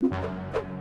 you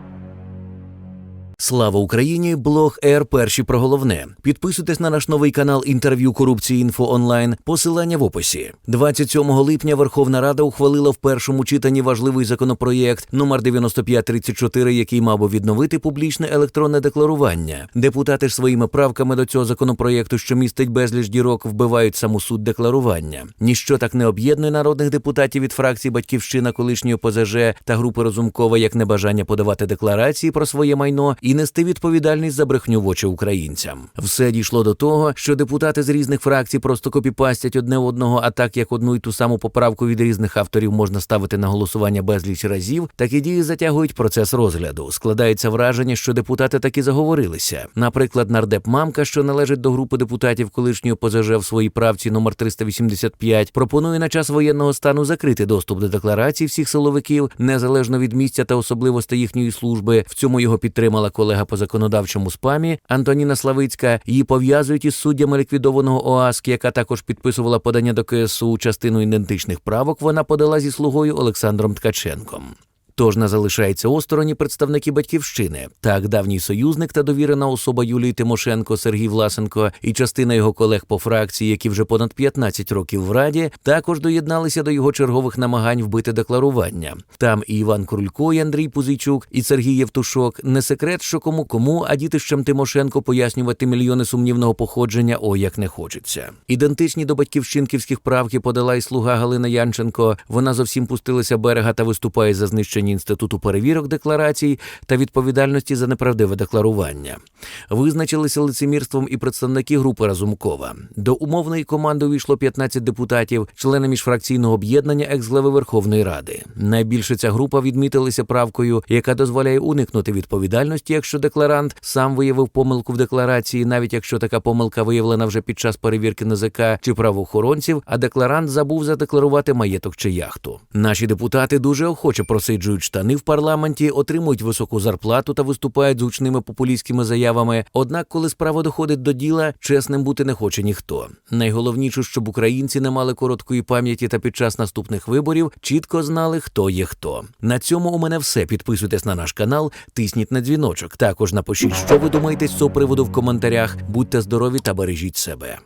Слава Україні! Блог Р. Перші про головне. Підписуйтесь на наш новий канал інтерв'ю корупції інфо онлайн. Посилання в описі. 27 липня Верховна Рада ухвалила в першому читанні важливий законопроєкт номер 9534, який мав би відновити публічне електронне декларування. Депутати ж своїми правками до цього законопроєкту, що містить безліч дірок, вбивають саму суть декларування. Ніщо так не об'єднує народних депутатів від фракції Батьківщина, колишньої ОПЗЖ та групи Розумкова як небажання подавати декларації про своє майно і нести відповідальність за брехню в очі українцям. Все дійшло до того, що депутати з різних фракцій просто копіпастять одне одного, а так як одну й ту саму поправку від різних авторів можна ставити на голосування безліч разів, такі дії затягують процес розгляду. Складається враження, що депутати таки заговорилися. Наприклад, нардеп Мамка, що належить до групи депутатів колишньої ПЗЖ в своїй правці номер 385, пропонує на час воєнного стану закрити доступ до декларацій всіх силовиків, незалежно від місця та особливостей їхньої служби. В цьому його підтримала колега по законодавчому спамі Антоніна Славицька. Її пов'язують із суддями ліквідованого ОАСК, яка також підписувала подання до КСУ. Частину ідентичних правок вона подала зі слугою Олександром Ткаченком. Тож не залишається осторонні представники батьківщини. Так, давній союзник та довірена особа Юлії Тимошенко Сергій Власенко і частина його колег по фракції, які вже понад 15 років в раді, також доєдналися до його чергових намагань вбити декларування. Там і Іван Крулько, і Андрій Пузійчук, і Сергій Євтушок. Не секрет, що кому кому, а дітищам Тимошенко пояснювати мільйони сумнівного походження, о як не хочеться. Ідентичні до батьківщинківських правки подала й слуга Галина Янченко. Вона зовсім пустилася берега та виступає за знищення інституту перевірок декларацій та відповідальності за неправдиве декларування. Визначилися лицемірством і представники групи Разумкова. До умовної команди увійшло 15 депутатів, члени міжфракційного об'єднання екс-глави Верховної Ради. Найбільше ця група відмітилася правкою, яка дозволяє уникнути відповідальності, якщо декларант сам виявив помилку в декларації, навіть якщо така помилка виявлена вже під час перевірки НЗК чи правоохоронців, а декларант забув задекларувати маєток чи яхту. Наші депутати дуже охоче просиджують штани в парламенті, отримують високу зарплату та виступають з гучними популістськими заявами. Однак, коли справа доходить до діла, чесним бути не хоче ніхто. Найголовніше, щоб українці не мали короткої пам'яті та під час наступних виборів чітко знали, хто є хто. На цьому у мене все. Підписуйтесь на наш канал, тисніть на дзвіночок. Також напишіть, що ви думаєте з цього приводу в коментарях. Будьте здорові та бережіть себе.